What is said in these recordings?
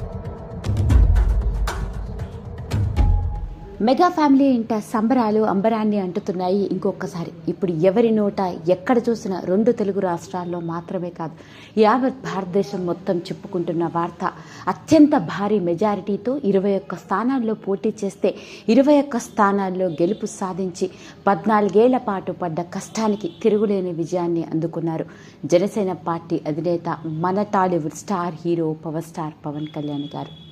Thank you. Mega family ఇంట సంబరాలు అంబరాన్ని అంటుతున్నాయి ఇంకొకసారి. ఇప్పుడు ఎవరి నోట ఎక్కడ చూసినా రెండు తెలుగు రాష్ట్రాల్లో మాత్రమే కాదు యావత్ భారతదేశం మొత్తం చెప్పుకుంటున్న వార్త. అత్యంత భారీ మెజారిటీతో ఇరవై ఒక్క స్థానాల్లో పోటీ చేస్తే ఇరవై ఒక్క స్థానాల్లో గెలుపు సాధించి పద్నాలుగేళ్ళ పాటు పడ్డ కష్టానికి తిరుగులేని విజయాన్ని అందుకున్నారు. జనసేన పార్టీ అధినేత మన Tollywood star hero power star Pawan Kalyan garu.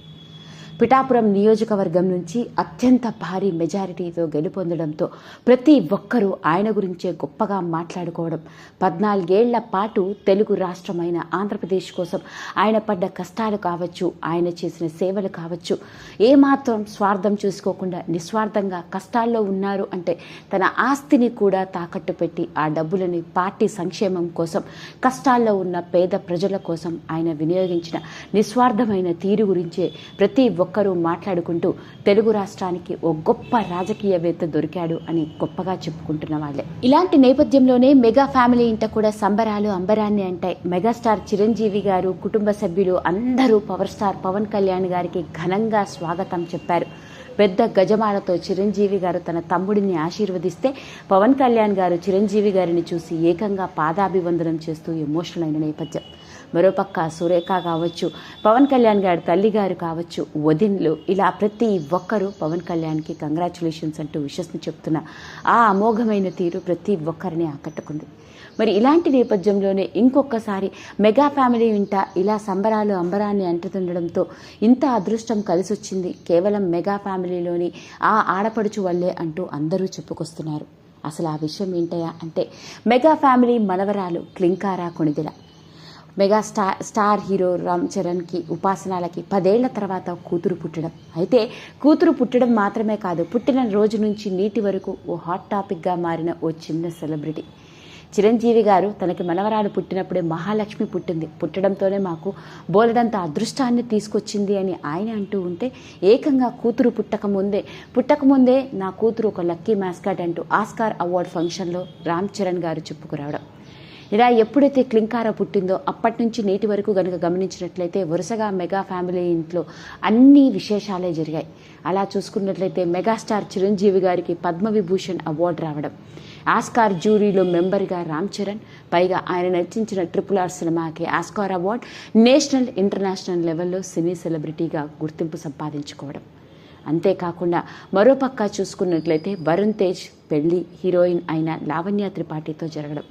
Pithapuram నియోజకవర్గం నుంచి అత్యంత భారీ మెజారిటీతో గెలుపొందడంతో ప్రతి ఒక్కరూ ఆయన గురించే గొప్పగా మాట్లాడుకోవడం. పద్నాలుగేళ్ళ పాటు తెలుగు రాష్ట్రమైన ఆంధ్రప్రదేశ్ కోసం ఆయన పడ్డ కష్టాలు కావచ్చు ఆయన చేసిన సేవలు కావచ్చు ఏమాత్రం స్వార్థం చూసుకోకుండా నిస్వార్థంగా కష్టాల్లో ఉన్నారు అంటే తన ఆస్తిని కూడా తాకట్టు పెట్టి ఆ డబ్బులని పార్టీ సంక్షేమం కోసం కష్టాల్లో ఉన్న పేద ప్రజల కోసం ఆయన వినియోగించిన నిస్వార్థమైన తీరు గురించే ప్రతి ఒక్కరూ మాట్లాడుకుంటూ తెలుగు రాష్ట్రానికి ఓ గొప్ప రాజకీయవేత్త దొరికాడు అని గొప్పగా చెప్పుకుంటున్న వాళ్ళే. ఇలాంటి నేపథ్యంలోనే మెగా ఫ్యామిలీ ఇంట కూడా సంబరాలు అంబరాన్ని అంటాయి. మెగాస్టార్ చిరంజీవి గారు కుటుంబ సభ్యులు అందరూ పవర్ స్టార్ పవన్ కళ్యాణ్ గారికి ఘనంగా స్వాగతం చెప్పారు. పెద్ద గజమాలతో చిరంజీవి గారు తన తమ్ముడిని ఆశీర్వదిస్తే పవన్ కళ్యాణ్ గారు చిరంజీవి గారిని చూసి ఏకంగా పాదాభివందనం చేస్తూ ఎమోషనల్ అయిన నేపథ్యం. మరోపక్క సురేఖ కావచ్చు పవన్ కళ్యాణ్ గారి తల్లి గారు కావచ్చు వదిన్లు ఇలా ప్రతి ఒక్కరూ పవన్ కళ్యాణ్కి కంగ్రాచులేషన్స్ అంటూ విషస్ని చెప్తున్న ఆ అమోఘమైన తీరు ప్రతి ఒక్కరిని ఆకట్టుకుంది. మరి ఇలాంటి నేపథ్యంలోనే ఇంకొకసారి మెగా ఫ్యామిలీ ఇంట ఇలా సంబరాలు అంబరాన్ని అంటుతుండడంతో ఇంత అదృష్టం కలిసి వచ్చింది కేవలం మెగా ఫ్యామిలీలోని ఆ ఆడపడుచు వల్లే అంటూ అందరూ చెప్పుకొస్తున్నారు. అసలు ఆ విషయం ఏంటయా అంటే మెగా ఫ్యామిలీ మనవరాలు Klinkaara Konidela. Mega star star hero Ram చరణ్కి ఉపాసనాలకి పదేళ్ళ తర్వాత కూతురు పుట్టడం. అయితే కూతురు పుట్టడం మాత్రమే కాదు పుట్టిన రోజు నుంచి నీటి వరకు ఓ హాట్ టాపిక్గా మారిన ఓ చిన్న సెలబ్రిటీ. చిరంజీవి గారు తనకి మనవరాలు పుట్టినప్పుడే మహాలక్ష్మి పుట్టింది. పుట్టడంతోనే మాకు బోలెడంత అదృష్టాన్ని తీసుకొచ్చింది అని ఆయన అంటూ ఉంటే ఏకంగా కూతురు పుట్టకముందే పుట్టకముందే నా కూతురు ఒక లక్కీ మ్యాస్కాట్ అంటూ ఆస్కార్ అవార్డ్ ఫంక్షన్లో రామ్ చరణ్ గారు చెప్పుకురావడం. ఇలా ఎప్పుడైతే క్లింకార పుట్టిందో అప్పటి నుంచి నేటి వరకు గనుక గమనించినట్లయితే వరుసగా మెగా ఫ్యామిలీ ఇంట్లో అన్ని విశేషాలే జరిగాయి. అలా చూసుకున్నట్లయితే మెగాస్టార్ చిరంజీవి గారికి పద్మవిభూషణ్ అవార్డు రావడం ఆస్కార్ జ్యూరీలో మెంబర్గా రామ్ చరణ్ పైగా ఆయన నటించిన ట్రిపుల్ ఆర్ సినిమాకి ఆస్కార్ అవార్డ్ నేషనల్ ఇంటర్నేషనల్ లెవెల్లో సినీ సెలబ్రిటీగా గుర్తింపు సంపాదించుకోవడం. అంతేకాకుండా మరోపక్క చూసుకున్నట్లయితే వరుణ్ తేజ్ పెళ్ళి హీరోయిన్ అయిన లావణ్య త్రిపాఠితో జరగడం.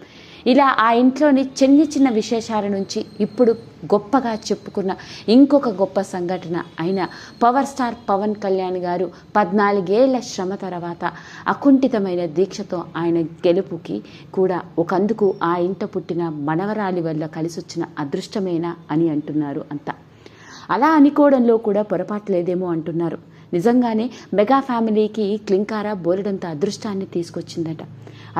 ఇలా ఆ ఇంట్లోని చిన్న చిన్న విశేషాల నుంచి ఇప్పుడు గొప్పగా చెప్పుకున్న ఇంకొక గొప్ప సంఘటన అయిన పవర్ స్టార్ పవన్ కళ్యాణ్ గారు పద్నాలుగేళ్ళ శ్రమ తర్వాత అకుంఠితమైన దీక్షతో ఆయన గెలుపుకి కూడా ఒకందుకు ఆ ఇంట పుట్టిన మనవరాలి వల్ల కలిసొచ్చిన అదృష్టమేనా అని అంటున్నారు అంతా. అలా అనుకోవడంలో కూడా పొరపాటు లేదేమో అంటున్నారు. నిజంగానే మెగా ఫ్యామిలీకి క్లింకారా బోలెడంత అదృష్టాన్ని తీసుకొచ్చిందట.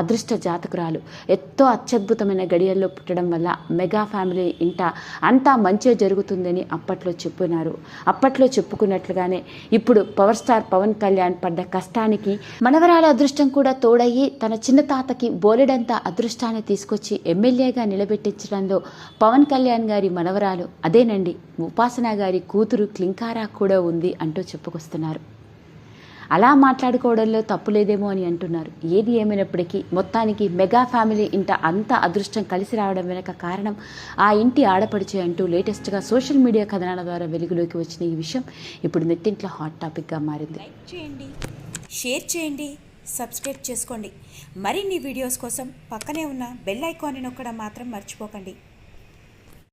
అదృష్ట జాతకురాలు. ఎంతో అత్యద్భుతమైన గడియల్లో పుట్టడం వల్ల మెగా ఫ్యామిలీ ఇంట అంతా మంచి జరుగుతుందని అప్పట్లో చెప్పినారు అప్పట్లో చెప్పుకున్నట్లుగానే ఇప్పుడు పవర్ స్టార్ పవన్ కళ్యాణ్ పడ్డ కష్టానికి మనవరాల అదృష్టం కూడా తోడయ్యి తన చిన్న తాతకి బోలెడంత అదృష్టాన్ని తీసుకొచ్చి ఎమ్మెల్యేగా నిలబెట్టించడంలో పవన్ కళ్యాణ్ గారి మనవరాలు అదేనండి. ఉపాసన గారి కూతురు క్లింకారా కూడా ఉంది అంటూ చెప్పుకొస్తున్నారు. అలా మాట్లాడుకోవడంలో తప్పు లేదేమో అని అంటున్నారు. ఏది ఏమైనప్పటికీ మొత్తానికి మెగా ఫ్యామిలీ ఇంట అంత అదృష్టం కలిసి రావడం వెనక కారణం ఆ ఇంటి ఆడపడిచే అంటూ లేటెస్ట్గా సోషల్ మీడియా కథనాల ద్వారా వెలుగులోకి వచ్చిన ఈ విషయం ఇప్పుడు నెట్టింట్లో హాట్ టాపిక్గా మారింది. లైక్ చేయండి షేర్ చేయండి సబ్స్క్రైబ్ చేసుకోండి. మరిన్ని వీడియోస్ కోసం పక్కనే ఉన్న బెల్ ఐకాన్ని నొక్కడం మాత్రం మర్చిపోకండి.